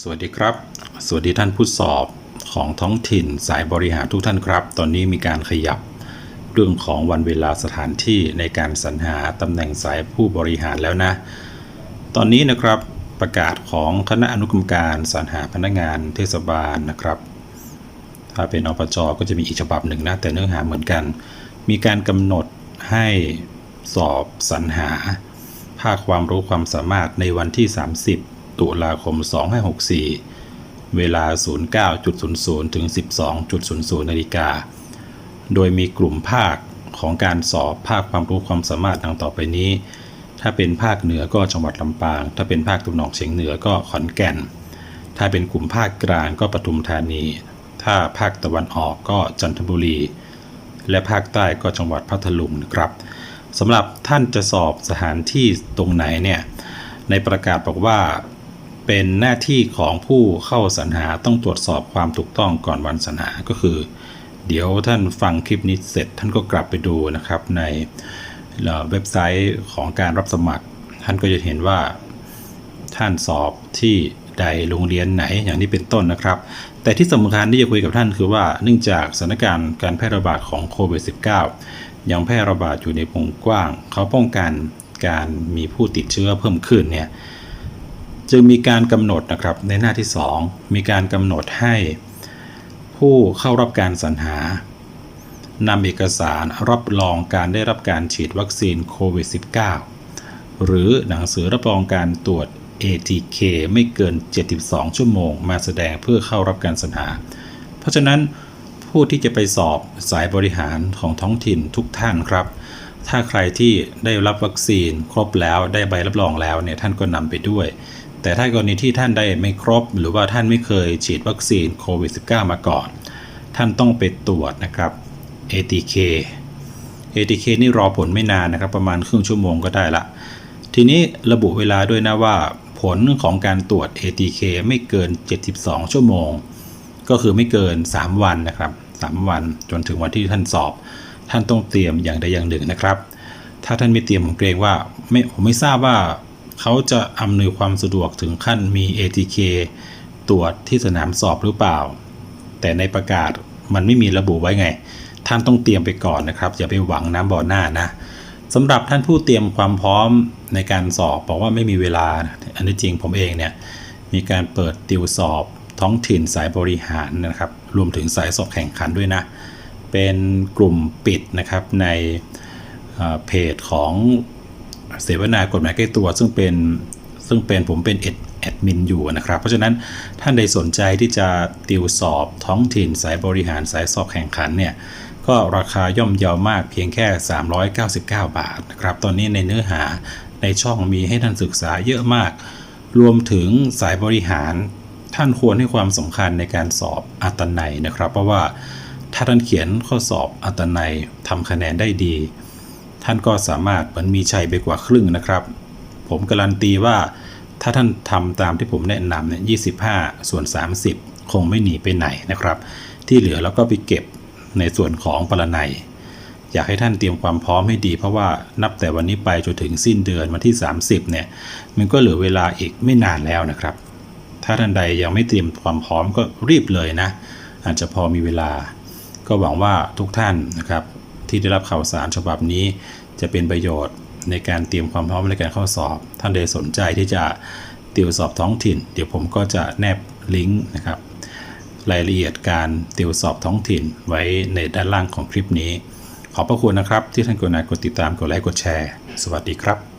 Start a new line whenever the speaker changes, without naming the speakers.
สวัสดีครับ สวัสดีท่านผู้สอบของท้องถิ่นสายบริหารทุกท่านครับ ตอนนี้มีการขยับเรื่องของวันเวลาสถานที่ในการสรรหาตำแหน่งสายผู้บริหารแล้วนะ ตอนนี้นะครับประกาศของคณะอนุกรรมการสรรหาพนักงานเทศบาลนะครับ ถ้าเป็นอปจก็จะมีอีกฉบับหนึ่งนะแต่เนื้อหาเหมือนกัน มีการกำหนดให้สอบสรรหาภาคความรู้ความสามารถในวันที่ 30 ตุลาคม 2564 เวลา 09.00 ถึง 12.00 นาฬิกา โดยมีกลุ่มภาคของการสอบภาคความรู้ความสามารถดังต่อไปนี้ ถ้าเป็นภาคเหนือก็จังหวัดลำปาง ถ้าเป็นภาคตะวันออกเฉียงเหนือก็ขอนแก่น ถ้าเป็นกลุ่มภาคกลางก็ปทุมธานี ถ้าภาคตะวันออกก็จันทบุรี และภาคใต้ก็จังหวัดพัทลุงนะครับสำหรับท่านจะสอบสถานที่ตรงไหนเนี่ยในประกาศบอกว่า เป็นหน้าที่ของผู้เข้าสรรหาต้องตรวจสอบความถูกต้องก่อนวันสรรหาก็คือ เดี๋ยวท่านฟังคลิปนี้เสร็จท่านก็กลับไปดูนะครับ ในเว็บไซต์ของการรับสมัคร ท่านก็จะเห็นว่า ท่านสอบที่ใดโรงเรียนไหนอย่างนี้เป็นต้นนะครับ แต่ที่สำคัญที่จะคุยกับท่านคือว่าเนื่องจากสถานการณ์การแพร่ระบาดของโควิด -19 ยังแพร่ระบาดอยู่ในวงกว้าง เขาป้องกันการมีผู้ติดเชื้อเพิ่มขึ้นเนี่ย จึงมีการกำหนดนะครับในหน้าที่ 2 มีการกำหนดให้ผู้เข้ารับการสรรหานำเอกสารรับรองการได้รับการฉีดวัคซีนโควิด -19 หรือหนังสือรับรองการตรวจ ATK ไม่เกิน 72 ชั่วโมง มาแสดงเพื่อเข้ารับการสรรหา เพราะฉะนั้นผู้ที่จะไปสอบสายบริหารของท้องถิ่นทุกท่านครับ ถ้าใครที่ได้รับวัคซีนครบแล้วได้ใบรับรองแล้วเนี่ยท่านก็นำไปด้วย แต่ถ้ากรณีที่ท่านได้ไม่ครบ หรือว่าท่านไม่เคยฉีดวัคซีนโควิด -19 มาก่อน ท่านต้องไปตรวจนะครับ ATK ATK นี่รอผลไม่นานนะครับ ประมาณครึ่งชั่วโมงก็ได้ละ ทีนี้ระบุเวลาด้วยนะว่า ผลของการตรวจ ATK ไม่เกิน 72 ชั่วโมง ก็คือไม่เกิน 3 วันนะครับ 3 วันจนถึงวันที่ท่านสอบ ท่านต้องเตรียมอย่างใดอย่างหนึ่งนะครับ ถ้าท่านไม่เตรียมผมเกรงว่าไม่ผมไม่ทราบว่า เขาจะอำนวยความสะดวกถึงขั้นมี ATK ตรวจที่สนามสอบหรือเปล่า แต่ในประกาศมันไม่มีระบุไว้ไง ท่านต้องเตรียมไปก่อนนะครับ อย่าไปหวังน้ำบ่อหน้านะสำหรับท่านผู้เตรียมความพร้อมในการสอบบอกว่าไม่มีเวลา อันนี้จริงผมเองเนี่ยมีการเปิดติวสอบท้องถิ่นสายบริหารนะครับ รวมถึงสายสอบแข่งขันด้วยนะ เป็นกลุ่มปิดนะครับในเพจของ เสวนากฎหมายใกล้ตัว ซึ่งเป็นซึ่งเป็นผมเป็นเอ็ดแอดมินอยู่นะครับ เพราะฉะนั้นท่านใดสนใจที่จะติวสอบท้องถิ่นสายบริหารสายสอบแข่งขันเนี่ยก็ราคาย่อมเยาวมากเพียงแค่ 399 บาทนะครับตอนนี้ในเนื้อหาในช่องมีให้ท่านศึกษาเยอะมาก รวมถึงสายบริหารท่านควรให้ความสำคัญในการสอบอัตนัยนะครับ เพราะว่าถ้าท่านเขียนข้อสอบอัตนัยทำคะแนนได้ดี ท่านก็สามารถเหมือนมีชัยไปกว่าครึ่งนะครับ ผมการันตีว่า ถ้าท่านทำตามที่ผมแนะนำเนี่ย25ส่วน 30 คงไม่หนีไปไหนนะครับ ที่เหลือแล้วก็ไปเก็บในส่วนของปรนัยอยากให้ท่านเตรียมความพร้อมให้ดี เพราะว่านับแต่วันนี้ไปจนถึงสิ้นเดือนวันที่ 30เนี่ยมันก็เหลือเวลาอีกไม่นานแล้วนะครับ ถ้าท่านใดยังไม่เตรียมความพร้อมก็รีบเลยนะ อาจจะพอมีเวลา ก็หวังว่าทุกท่านนะครับ ที่ได้รับข่าวสารฉบับนี้ จะเป็นประโยชน์ในการเตรียมความพร้อมในการเข้าสอบ ท่านใดสนใจที่จะติวสอบท้องถิ่น เดี๋ยวผมก็จะแนบลิงก์นะครับรายละเอียดการติวสอบท้องถิ่นไว้ในด้านล่างของคลิปนี้ ขอบพระคุณนะครับ ที่ท่านกดไลค์กดติดตามกดไลค์กดแชร์ สวัสดีครับ